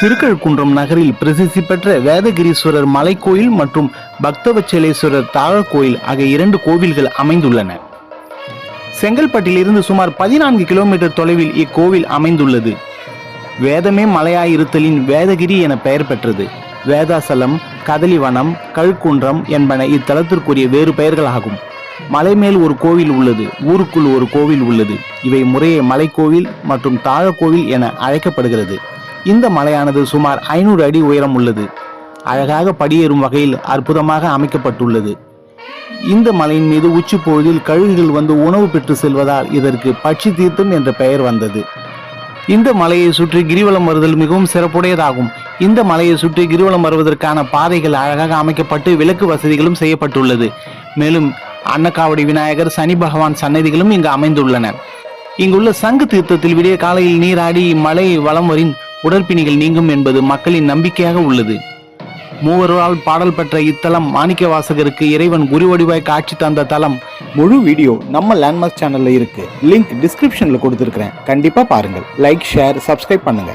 திருக்கழுக்குன்றம் நகரில் பிரசித்தி பெற்ற வேதகிரீஸ்வரர் மலைக்கோயில் மற்றும் பக்தவச்சலேஸ்வரர் தாழக்கோயில் ஆகிய இரண்டு கோவில்கள் அமைந்துள்ளன. செங்கல்பட்டிலிருந்து சுமார் பதினான்கு கிலோமீட்டர் தொலைவில் இக்கோவில் அமைந்துள்ளது. வேதமே மலையாயிருத்தலின் வேதகிரி என பெயர் பெற்றது. வேதாசலம் கதலிவனம் கழுக்குன்றம் என்பன இத்தலத்திற்குரிய வேறு பெயர்களாகும். மலை மேல் ஒரு கோவில் உள்ளது ஊருக்குள் ஒரு கோவில் உள்ளது. இவை முறையே மலைக்கோவில் மற்றும் தாழக்கோவில் என அழைக்கப்படுகிறது. இந்த மலையானது சுமார் ஐநூறு அடி உயரம் உள்ளது. அழகாக படியேறும் வகையில் அற்புதமாக அமைக்கப்பட்டுள்ளது. இந்த மலையின் மீது உச்சி பொழுதில் கழுகுகள் வந்து உணவு பெற்று செல்வதால் இதற்கு பட்சி தீர்த்தம் என்ற பெயர் வந்தது. இந்த மலையை சுற்றி கிரிவலம் வருதல் மிகவும் சிறப்புடையதாகும். இந்த மலையை சுற்றி கிரிவலம் வருவதற்கான பாதைகள் அழகாக அமைக்கப்பட்டு விளக்கு வசதிகளும் செய்யப்பட்டுள்ளது. மேலும் அன்னக்காவடி விநாயகர் சனி பகவான் சன்னதிகளும் இங்கு அமைந்துள்ளன. இங்குள்ள சங்கு தீர்த்தத்தில் விடிய காலையில் நீராடி இம்மலை வலம் வரின் உடற்பிணிகள் நீங்கும் என்பது மக்களின் நம்பிக்கையாக உள்ளது. மூவரால் பாடல் பெற்ற இத்தலம் மாணிக்க வாசகருக்கு இறைவன் குருவடிவாய் காட்சி தந்த தலம் முழு வீடியோ நம்ம லேண்ட்மார்க் சேனல்ல இருக்கு. லிங்க் டிஸ்கிரிப்ஷன்ல கொடுத்துருக்கிறேன். கண்டிப்பா பாருங்கள். லைக் ஷேர் சப்ஸ்கிரைப் பண்ணுங்க.